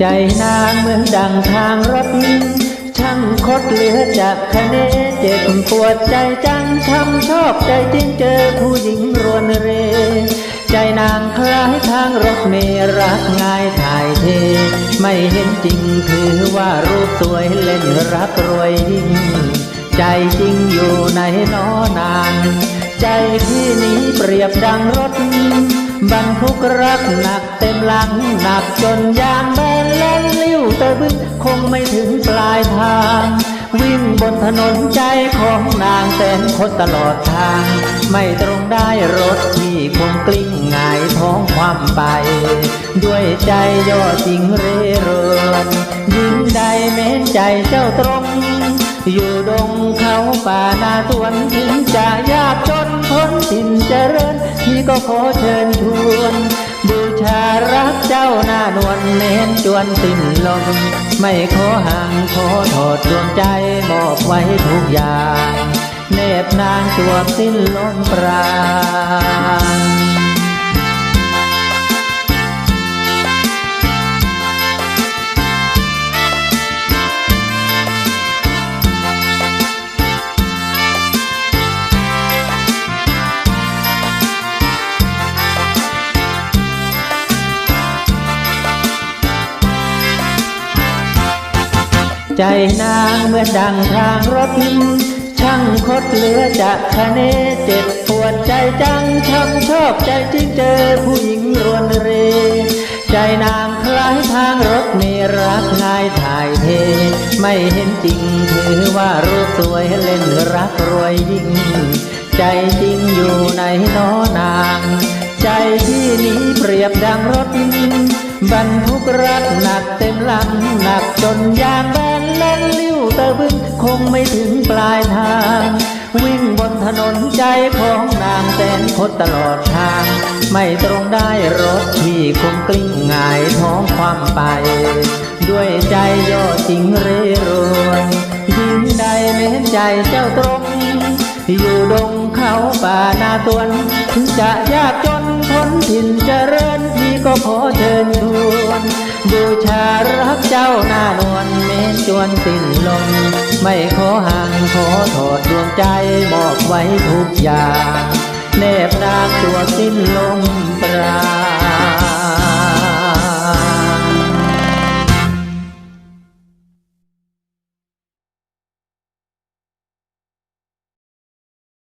ใจนางเหมือนดังทางรถ ช่างคดเหลือจากคะเนเจ็บปวดใจจังช้ำชอบใจจริงเจอผู้หญิงรวนเร ใจนางคล้ายทางรถเมรักง่ายถ่ายเท ไม่เห็นจริงถือว่ารูปสวยเล่นรักรวยยิ่ง ใจจริงอยู่ในนอนาน ใจพี่นี้เปรียบดังรถ บรรทุกรักหนักเต็มหลังหนักจนยางแบนแล่นลิ้วเตะบึ้งคงไม่ถึงปลายทาง วิ่งบนถนนใจของนางแสนคดตลอดทาง ไม่ตรงได้รถที่คงกลิ้งหงายท้องความไป ด้วยใจย่อจริงเร่รวนยิ่งใดแม้นใจเจ้าตรง อยู่ดงเขาป่านาสวนถึงจะยากจนพ้นถิ่นเจริญที่ก็ขอเชิญชวนบูชารักเจ้าหน้านวลเน้นจวนสิ้นลมไม่ขอห่างขอถอดดวงใจมอบไว้ทุกอย่างเนบนางจวสิ้นลมปราณ ใจนางเหมือนดังทางรถ ช่างคดเหลือจากคะเนเจ็บปวดใจจังช้ำชอบใจจริงเจอผู้หญิงรวนเร ใจนางคล้ายทางรถเมรักง่ายถ่ายเท ไม่เห็นจริงถือว่ารูปสวยเล่นรักรวยยิ่ง ใจจริงอยู่ในน้อนาง ใจที่นี้เปรียบดังรถ บรรทุกรักหนักเต็มลังหนักจนยางแบนแล่นลิ้วตะบึงคงไม่ถึงปลายทาง วิ่งบนถนนใจของนางแสนคดตลอดทาง ไม่ตรงได้รถที่คงกลิ้งหงายท้องความไป ด้วยใจย่อจริงเร่รวนยิ่งใดเน้นใจเจ้าตรง อยู่ดง เขาป่านาตวน ถึงจะยากจนพ้นถิ่นเจริญพี่ก็ขอเชิญชวนบูชารักเจ้าหน้านวลเมนจวนสิ้นลมไม่ขอห่างขอถอดดวงใจมอบไว้ทุกอย่าง เนบนางตัวสิ้นลมปรา